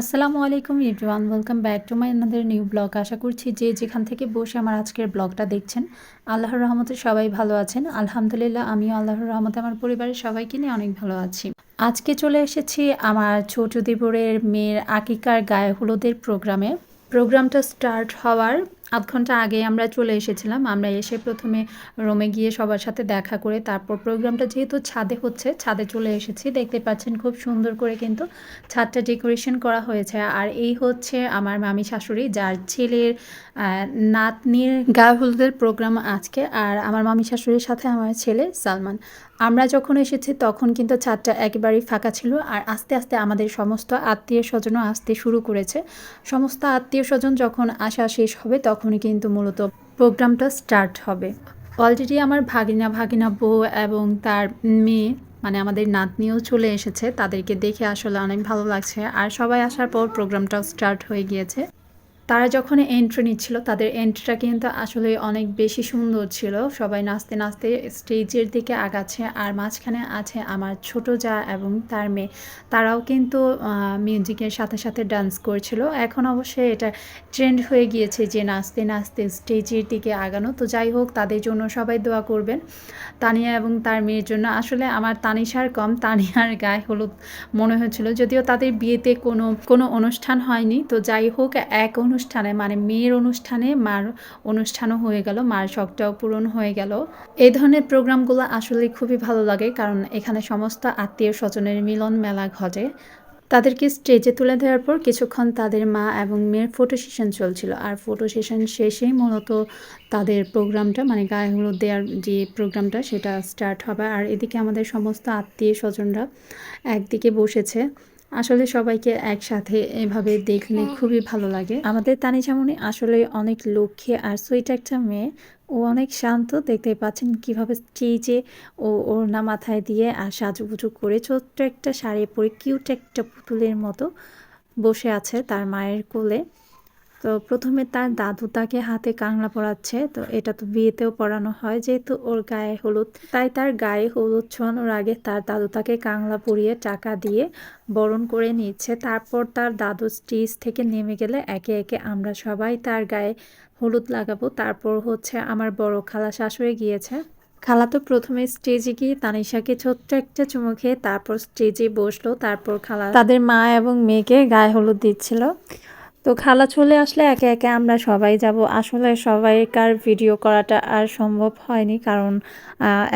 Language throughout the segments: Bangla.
আসসালামু আলাইকুম everyone welcome back to my আপনাদের নিউ ব্লগ। আশা করছি যে যেখান থেকে বসে আমার আজকের ব্লগটা দেখছেন, আল্লাহর রহমতে সবাই ভালো আছেন। আলহামদুলিল্লাহ, আমিও আল্লাহর রহমতে, আমার পরিবারের সবাইকে নিয়ে অনেক ভালো আছি। আজকে চলে এসেছি আমার ছোট দেবরের মেয়ের আকিকার গায়ে হলুদের প্রোগ্রামে। প্রোগ্রামটা স্টার্ট হওয়ার আধ ঘণ্টা আগে আমরা চলে এসেছিলাম। আমরা এসে প্রথমে রোমে গিয়ে সবার সাথে দেখা করে তারপর প্রোগ্রামটা যেহেতু ছাদে হচ্ছে, ছাদে চলে এসেছি। দেখতে পাচ্ছেন খুব সুন্দর করে কিন্তু ছাদটা ডেকোরেশন করা হয়েছে। আর এই হচ্ছে আমার মামি শাশুড়ি, যার ছেলের নাতনির গায়ে হলুদের প্রোগ্রাম আজকে। আর আমার মামি শাশুড়ির সাথে আমার ছেলে সালমান। আমরা যখন এসেছি, তখন কিন্তু ছাদটা একেবারেই ফাঁকা ছিল আর আস্তে আস্তে আমাদের সমস্ত আত্মীয় স্বজনও আসতে শুরু করেছে। সমস্ত আত্মীয় স্বজন যখন আসা শেষ হবে, তখনই কিন্তু মূলত প্রোগ্রামটা স্টার্ট হবে। অলরেডি আমার ভাগিনা ভাগিনা বউ এবং তার মেয়ে মানে আমাদের নাতনিও চলে এসেছে। তাদেরকে দেখে আসলে অনেক ভালো লাগছে। আর সবাই আসার পর প্রোগ্রামটাও স্টার্ট হয়ে গিয়েছে। তারা যখন এন্ট্রি নিচ্ছিল, তাদের এন্ট্রিটা কিন্তু আসলে অনেক বেশি সুন্দর ছিল। সবাই নাচতে নাচতে স্টেজের দিকে আগাচ্ছে আর মাঝখানে আছে আমার ছোট যা এবং তার মেয়ে। তারাও কিন্তু মিউজিকের সাথে সাথে ডান্স করছিল। এখন অবশ্যই এটা ট্রেন্ড হয়ে গিয়েছে যে নাচতে নাচতে স্টেজের দিকে আগানো। তো যাই হোক, তাদের জন্য সবাই দোয়া করবেন। তানিয়া এবং তার মেয়ের জন্য। আসলে আমার তানিশার কম, তানিয়ার গায়ে হলুদ মনে হয়েছিল যদিও তাদের বিয়েতে কোনো কোনো অনুষ্ঠান হয়নি। তো যাই হোক, এক অনুষ্ঠানে মানে মেয়ের অনুষ্ঠানে মার অনুষ্ঠানও হয়ে গেল, মার শখটাও পূরণ হয়ে গেল। এই ধরনের প্রোগ্রামগুলো আসলে খুবই ভালো লাগে, কারণ এখানে সমস্ত আত্মীয় স্বজনের মিলন মেলা ঘটে। তাদেরকে স্টেজে তুলে দেওয়ার পর কিছুক্ষণ তাদের মা এবং মেয়ের ফটো সেশন চলছিল, আর ফটো সেশন শেষেই মূলত তাদের প্রোগ্রামটা মানে গায়ে হলুদ দেওয়ার যে প্রোগ্রামটা, সেটা স্টার্ট হবে। আর এদিকে আমাদের সমস্ত আত্মীয় স্বজনরা একদিকে বসেছে। আসলে সবাইকে একসাথে এভাবে দেখলে খুবই ভালো লাগে। আমাদের তানিজামনি আসলে অনেক লক্ষ্যে আর সুইট একটা মেয়ে। ও অনেক শান্ত দেখতে পাচ্ছেন কীভাবে স্টেজে ও ওর না মাথায় দিয়ে আর সাজুগুজু করে ছোট্ট একটা শাড়ি পরে কিউট একটা পুতুলের মতো বসে আছে তার মায়ের কোলে। তো প্রথমে তার দাদু তাকে হাতে কাংলা পরাচ্ছে। তো এটা তো বিয়েতেও পরানো হয়, যেহেতু ওর গায়ে হলুদ। তাই তার গায়ে হলুদ ছোঁয়ানোর আগে তার দাদু তাকে কাংলা পরিয়ে টাকা দিয়ে বরণ করে নিচ্ছে। তারপর তার দাদু স্টেজ থেকে নেমে গেলে একে একে আমরা সবাই তার গায়ে হলুদ লাগাবো। তারপর হচ্ছে আমার বড় খালা শাশুড়ি গিয়েছে। খালা তো প্রথমে স্টেজে গিয়ে তানিশাকে ছোট্ট একটা চুমু খেয়ে তারপর স্টেজে বসল। তারপর খালা তাদের মা এবং মেয়েকে গায়ে হলুদ দিচ্ছিল। তো খালা চলে আসলে একে একে আমরা সবাই যাব। আসলে সবাইকার ভিডিও করাটা আর সম্ভব হয়নি কারণ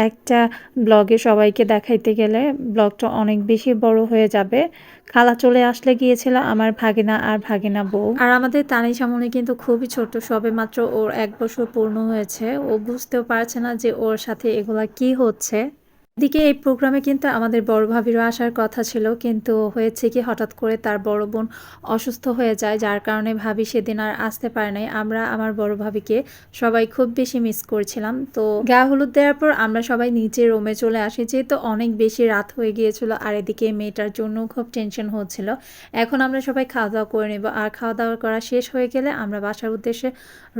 একটা ব্লগে সবাইকে দেখাইতে গেলে ব্লগটা অনেক বেশি বড় হয়ে যাবে। খালা চলে আসলে গিয়েছিল আমার ভাগিনা আর ভাগিনা বউ। আর আমাদের তানি সামনে কিন্তু খুবই ছোট সবে মাত্র ওর এক বছর পূর্ণ হয়েছে। ও বুঝতেও পারছে না যে ওর সাথে এগুলা কি হচ্ছে। এদিকে এই প্রোগ্রামে কিন্তু আমাদের বড় ভাবিরও আসার কথা ছিল, কিন্তু হয়েছে কি হঠাৎ করে তার বড় বোন অসুস্থ হয়ে যায়, যার কারণে ভাবি সেদিন আর আসতে পারে নাই। আমরা আমার বড় ভাবিকে সবাই খুব বেশি মিস করছিলাম। তো গা হলুদ দেওয়ার পর আমরা সবাই নিচে রোমে চলে আসি, যেহেতু অনেক বেশি রাত হয়ে গিয়েছিল, আর এদিকে মেয়েটার জন্য খুব টেনশন হচ্ছিল। এখন আমরা সবাই খাওয়া দাওয়া করে নেব, আর খাওয়া দাওয়া করা শেষ হয়ে গেলে আমরা বাসার উদ্দেশ্যে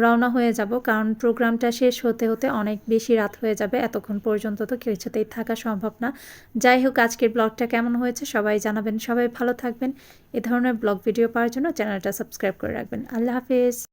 রওনা হয়ে যাব, কারণ প্রোগ্রামটা শেষ হতে হতে অনেক বেশি রাত হয়ে যাবে, এতক্ষণ পর্যন্ত তো কিছুতেই থাকা সম্ভব না। যাই হোক, আজকের ব্লগটা কেমন হয়েছে সবাই জানাবেন। সবাই ভালো থাকবেন। এ ধরনের ব্লগ ভিডিও পাওয়ার জন্য চ্যানেলটা সাবস্ক্রাইব করে রাখবেন। আল্লাহ হাফেজ।